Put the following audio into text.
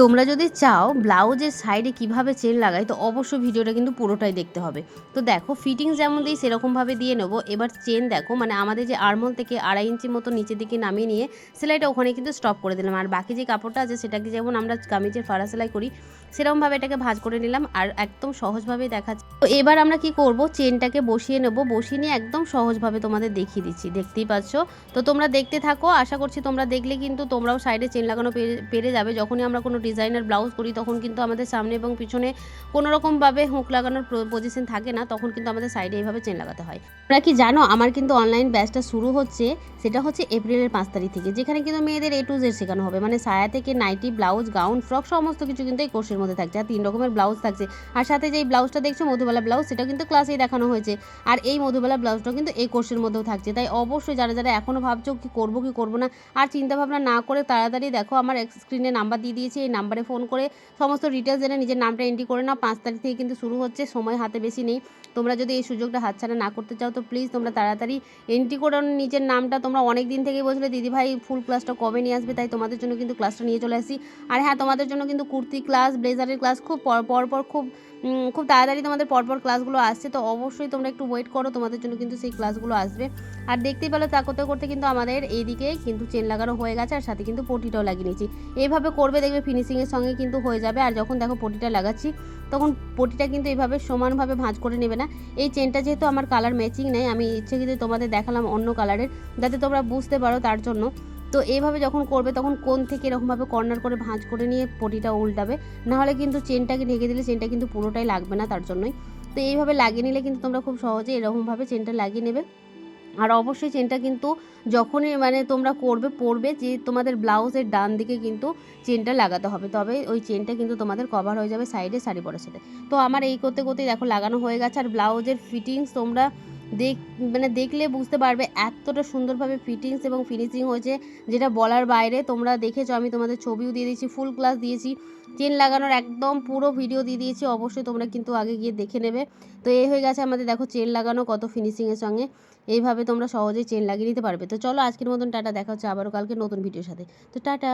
তোমরা যদি চাও ব্লাউজের সাইডে কীভাবে চেন লাগাই, তো অবশ্যই ভিডিওটা কিন্তু পুরোটাই দেখতে হবে। তো দেখো ফিটিংস যেমন দিই, সেরকমভাবে দিয়ে নেব। এবার চেন দেখো মানে আমাদের যে আরমল থেকে আড়াই ইঞ্চি মতো নিচের দিকে নামিয়ে নিয়ে, সেলাইটা ওখানে কিন্তু স্টপ করে দিলাম। আর বাকি যে কাপড়টা আছে, সেটাকে যেমন আমরা কামিজের ফাড়া সেলাই করি, সেরকমভাবে এটাকে ভাঁজ করে নিলাম আর একদম সহজভাবে দেখাচ্ছে তো এবার আমরা কি করব? চেনটাকে বসিয়ে নেব। বসিয়ে নিয়ে একদম সহজভাবে তোমাদের দেখিয়ে দিচ্ছি। দেখতেই পাচ্ছ? তো তোমরা দেখতে থাকো। আশা করছি তোমরা দেখলে কিন্তু তোমরাও সাইডে চেন লাগানো পেরে- পেরে যাবে। যখনই আমরা কোনো ডিজাইনার ব্লাউজ করি তখন কিন্তু আমাদের সামনে এবং পিছনে কোনোরকমভাবে হুঁক লাগানোর পজিশন থাকে না, তখন কিন্তু আমাদের সাইডে এইভাবে চেন লাগাতে হয়। তোমরা কি জানো, আমার কিন্তু অনলাইন ব্যাচটা শুরু হচ্ছে, সেটা হচ্ছে এপ্রিলের পাঁচ তারিখ থেকে, যেখানে কিন্তু মেয়েদের এ টু জেড শেখানো হবে। মানে সায়া থেকে নাইটি, ব্লাউজ গাউন ফ্রক সমস্ত কিছু কিন্তু এই কোর্সের মধ্যে থাকছে, আর তিন রকমের ব্লাউজ থাকছে। আর সাথে যেই ব্লাউজটা দেখছ, মধুবালা ব্লাউজ সেটা কিন্তু ক্লাসেই দেখানো হয়েছে। আর এই মধুবালা ব্লাউজটা কিন্তু এই কোর্সের মধ্যেও থাকছে। তাই অবশ্যই যারা যারা এখনও ভাবছ কি করব কি করব না, আর চিন্তা ভাবনা না করে তাড়াতাড়ি দেখো, আমার স্ক্রিনে নাম্বার দিয়ে দিয়েছি, এই নাম্বারে ফোন করে সমস্ত ডিটেলস জেনে নিজের নামটা এন্ট্রি করে নাও। পাঁচ তারিখ থেকে কিন্তু শুরু হচ্ছে, সময় হাতে বেশি নেই। তোমরা যদি এই সুযোগটা হাতছাড়া না করতে চাও তো প্লিজ তোমরা তাড়াতাড়ি এন্ট্রি করে নিজের নামটা তোমরা অনেক দিন থেকেই বলছিলে দিদি ভাই ফুল ক্লাসটা কবে নিয়ে আসবে, তাই তোমাদের জন্য কিন্তু ক্লাসটা নিয়ে চলে আসি। আর হ্যাঁ তোমাদের জন্য কিন্তু কুর্তি ক্লাস ব্লেজারের ক্লাস খুব পর পর খুব খুব তাড়াতাড়ি তোমাদের পরপর ক্লাসগুলো আসছে। তো অবশ্যই তোমরা একটু ওয়েট করো, তোমাদের জন্য কিন্তু সেই ক্লাসগুলো আসবে। আর দেখতেই পেল তা করতে করতে কিন্তু আমাদের এইদিকে কিন্তু চেন লাগানো হয়ে গেছে, আর সাথে কিন্তু পটিটাও লাগিয়ে নিয়েছি। এইভাবে করবে দেখবে ফিনিশিংয়ের সঙ্গে কিন্তু হয়ে যাবে। আর যখন দেখো পটিটা লাগাচ্ছি, তখন পটিটা কিন্তু এইভাবে সমানভাবে ভাঁজ করে নেবে না। এই চেনটা যেহেতু আমার কালার ম্যাচিং নেই, আমি ইচ্ছে কিন্তু তোমাদের দেখালাম অন্য কালারের যাতে তোমরা বুঝতে পারো তার জন্য। তো এইভাবে যখন করবে, তখন কোন থেকে এরকমভাবে কর্নার করে ভাঁজ করে নিয়ে পটিটা উল্টাবে। নাহলে কিন্তু চেনটাকে ঢেকে দিলে চেনটা কিন্তু পুরোটাই লাগবে না তার জন্যই। তো এইভাবে লাগিয়ে নিলে কিন্তু তোমরা খুব সহজে এরকমভাবে চেনটা লাগিয়ে নেবে। আর অবশ্যই চেনটা কিন্তু যখনই মানে তোমরা করবে পরবে যে তোমাদের ব্লাউজের ডান দিকে কিন্তু চেনটা লাগাতে হবে। তবে ওই চেনটা কিন্তু তোমাদের কভার হয়ে যাবে সাইডে শাড়ি পরার সাথে। তো আমার এই করতে, করতেই দেখো লাগানো হয়ে গেছে। আর ব্লাউজের ফিটিংস তোমরা দেখ মানে দেখলে বুঝতে পারবে এতটা সুন্দরভাবে ফিটিংস এবং ফিনিশিং হয়েছে, যেটা বলার বাইরে। তোমরা দেখেছ, আমি তোমাদের ছবিও দিয়ে দিয়েছি ফুল ক্লাস দিয়েছি। চেন লাগানোর একদম পুরো ভিডিও দিয়ে দিয়েছি, অবশ্যই তোমরা কিন্তু আগে গিয়ে দেখে নেবে। তো এই হয়ে গেছে আমাদের, দেখো চেন লাগানো, কত ফিনিশিংয়ের সঙ্গে। এইভাবে তোমরা সহজেই চেন লাগিয়ে নিতে পারবে। তো চলো আজকের মতন, টাটা, দেখা হচ্ছে আবারও কালকে নতুন ভিডিওর সাথে। তো টাটা।